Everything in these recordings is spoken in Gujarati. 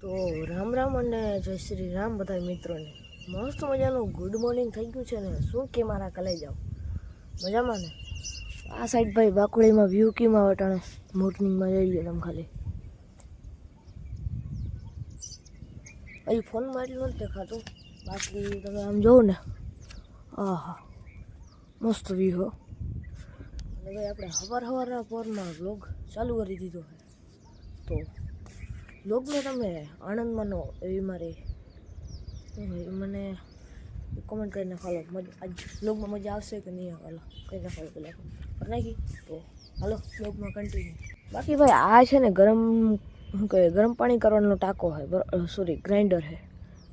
તો રામ રામ અને જય શ્રી રામ બધા મિત્રોને. મસ્ત મજાનું ગુડ મોર્નિંગ થઈ ગયું છે ને. શું કે મારા કલે જાઓ મજામાં ને? આ સાઈડ ભાઈ બાકુળીમાં વ્યૂ કીમાં વટાણે મોર્નિંગમાં જઈ ગયો તમે ખાલી. અહીં ફોનમાં મારી નથી દેખાતું બાકી તમે આમ જોવો ને. આહા. મસ્ત વ્યૂ હો. ભાઈ આપણે સવાર હવારના પોરમાં વ્લોગ ચાલુ કરી દીધો તો બ્લોગને તમે આનંદ માનો એવી મારી મને કોમેન્ટ કરીને ખાલો મજા, આજ બ્લોગમાં મજા આવશે કે નહીં? હાલો કઈ ખાલો પેલા કરી નાખી? તો હાલો બ્લોગમાં કન્ટિન્યુ બાકી ભાઈ, આ છે ને ગરમ, શું કહે ગરમ પાણી કરવાનો ટાંકો હોય સોરી ગ્રાઇન્ડર છે.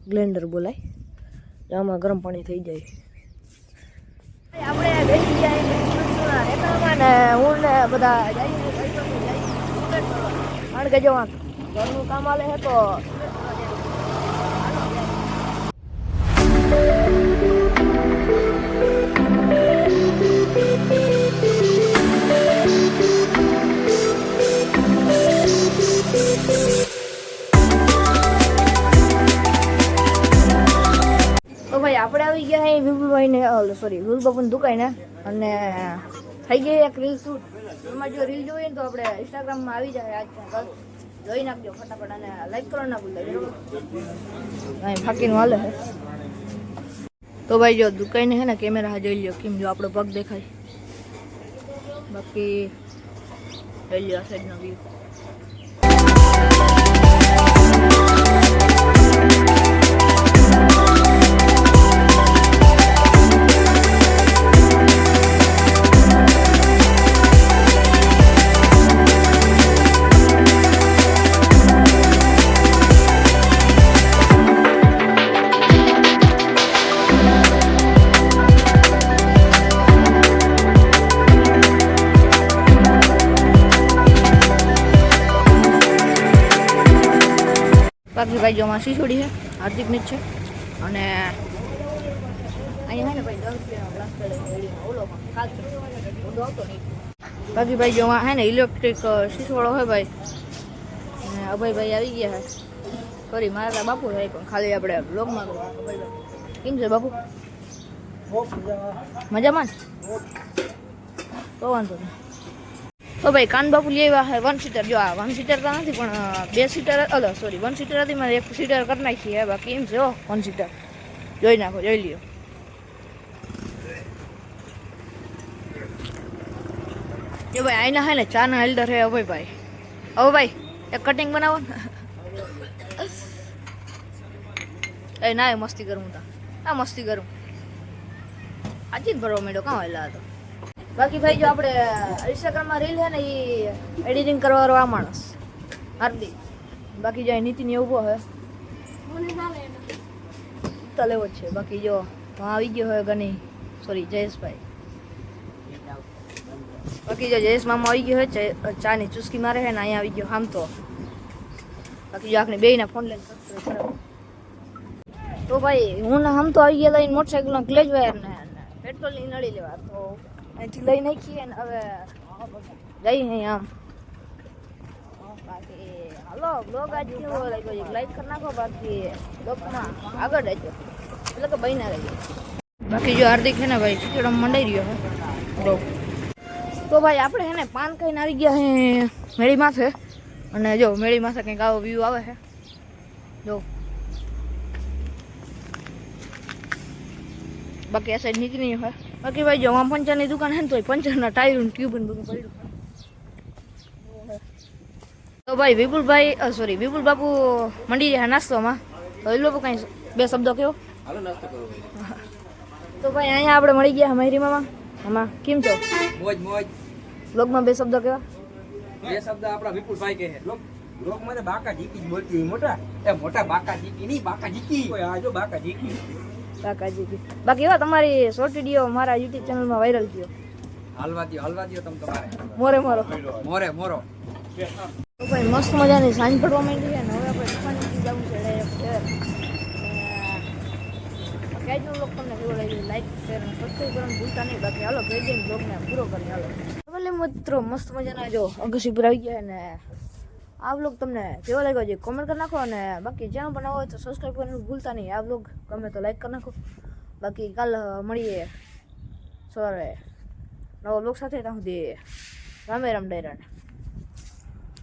ગ્લેન્ડર બોલાય. આમાં ગરમ પાણી થઈ જાય. આપણે બેસી ને હું ને બધા જાય કારણ કે જો ઘરનું કામ આલે છે તો ભાઈ, આપણે આવી ગયા અહીં વિપુલભાઈને સોરી વિપુલબાપુની દુકાને અને થઈ ગઈ એક રીલ શૂટ. એમાં જો રીલ જોઈએ ને તો આપણે ઇન્સ્ટાગ્રામમાં આવી જાય આજ કાલ. જોઈ નાખજો ફટાફટ અને લાઈક કરો ના ભૂલતા, બરોબર? ફાકીનું હાલે તો ભાઈ જો દુકાને છે ને, કેમેરા જોઈ લ્યો કેમ જો આપણો પગ દેખાય. બાકી જોઈ લ્યો આ સાઈડનો વ્યૂ બાકી ભાઈ જો માસી છોડી છે હાર્દિકની જ છે. અને અહીંયા હે ને ભાઈ બાકી ભાઈ જો હે ને ઇલેક્ટ્રિક શીશવાળો હોય ભાઈ. અને અભયભાઈ આવી ગયા છે. સોરી મારા બાપુ ભાઈ પણ ખાલી આપણે બ્લોગમાં કેમ છે બાપુ? મજામાં? તો વાંધો નહીં. તો ભાઈ, કાનબાપુ લઈ આવ્યા છે વન સીટર જો આ વન સીટર તો નથી, પણ બે સીટર અલો સોરી વન સીટર હતી, મારે એક સીટર કરી નાખીએ બાકી એમ છે વન સીટર જોઈ નાખો, જોઈ લ્યો. જો ભાઈ આઈના હે ને ચા ના હેલ્ડર હે, અભય ભાઈ. હવે ભાઈ, એક કટિંગ બનાવો એ, ના, એ મસ્તી કરું તા. આ મસ્તી કરું. આજે જ ભરવા માંડ્યો, કાં હેલા હતો? બાકી ભાઈ જો આપણે ઇન્સ્ટાગ્રામમાં રીલ છે ને એ એડિટિંગ કરવાનો આ માણસ. હાર્દિક. બાકી જો નીતિન ઊભો હે તો લેવો જ છે. બાકી જો હું આવી ગયો હોય ગની. સોરી જયેશભાઈ. બાકી જો જયેશ મામા આવી ગયો હોય ચા- ચાની ચુસ્કી મારે છે ને અહીંયા આવી ગયો આમ તો. બાકી જો આપણે બેયના ફોન લઈને તો ભાઈ હું ને આમ તો આવી ગયા લઈને મોટરસાઇકલનો ક્લેજ વાયર ને પેટ્રોલની નળી લેવા તો અહીંથી લઈ નાખીએ ને હવે જઈ અહીં આમ બાકી હાલો બ્લોગ આજ કેવો લાગ્યો એક લાઈક કરી નાખો બાકી બ્લોગમાં આગળ રહેજો એટલે કે બહીના રહેજો બાકી જો હાર્દિક છે ને ભાઈ ખીચડમ મંડાઈ રહ્યો હે બ્લોગ તો ભાઈ આપણે છે ને પાન ખાઈને આવી ગયા હે મેળી માથે અને જો મેળી માથે કંઈક આવો વ્યૂ આવે છે। જો। બાકી આ સાઈડ નીકળી હોય બાકી ભાઈ જો આમ પંચરની દુકાન હે ને તો પંચરના ટાયર ને ટ્યુબ ને બધું પડ્યું. તો ભાઈ વિપુલભાઈ સોરી વિપુલ બાપુ મંડી રહ્યા નાસ્તોમાં. તો એ લોકો કઈ બે શબ્દો ભાઈ. તો ભાઈ અહીંયા આપણે મળી ગયા મહેરી મામા. હમા કેમ છો? મોજ મોજ. બ્લોગમાં બે શબ્દો કેવા બે શબ્દ આપણા વિપુલભાઈ કહે લોક મને બાકા જીકી બોલતી મોટા. એ મોટા બાકા જીકી નહીં બાકા જીકી આ જો બાકા જીકી કાકાજી બાકી એવા તમારી શોર્ટ વીડિયો મારા યુટ્યુબ ચેનલમાં વાયરલ થયો. હાલવા દ્યો હાલવા દ્યો તમ તમારે મોરે. મોરો મોરે. મોરો તો ભાઈ મસ્ત મજાની સાંજ પડવા માંડી છે ને હવે આપણે દુકાનેથી જવું છે ઘેર. અને આજનો બ્લોગ તમને કેવો લાગ્યો લાઈક શેર અને સબસ્ક્રાઈબ કરવાનું ભૂલતા નહીં. બાકી હાલો દઈને બ્લોગને પૂરો કરી હાલો. ભલે મિત્રો મસ્ત મજાના જો અગસીપુર આવી ગયા ને આ બ્લોગ તમને કેવો લાગ્યો છે કોમેન્ટ કરી નાખો અને બાકી ચેનલ બનાવો હોય તો સબસ્ક્રાઈબ કરવાનું ભૂલતા નહીં. આ બ્લોગ ગમે તો લાઈક કરી નાખો. બાકી કાલ મળીએ સવારે નવો બ્લોગ સાથે ત્યાં સુધી. રામે રામ, ડાયરાને.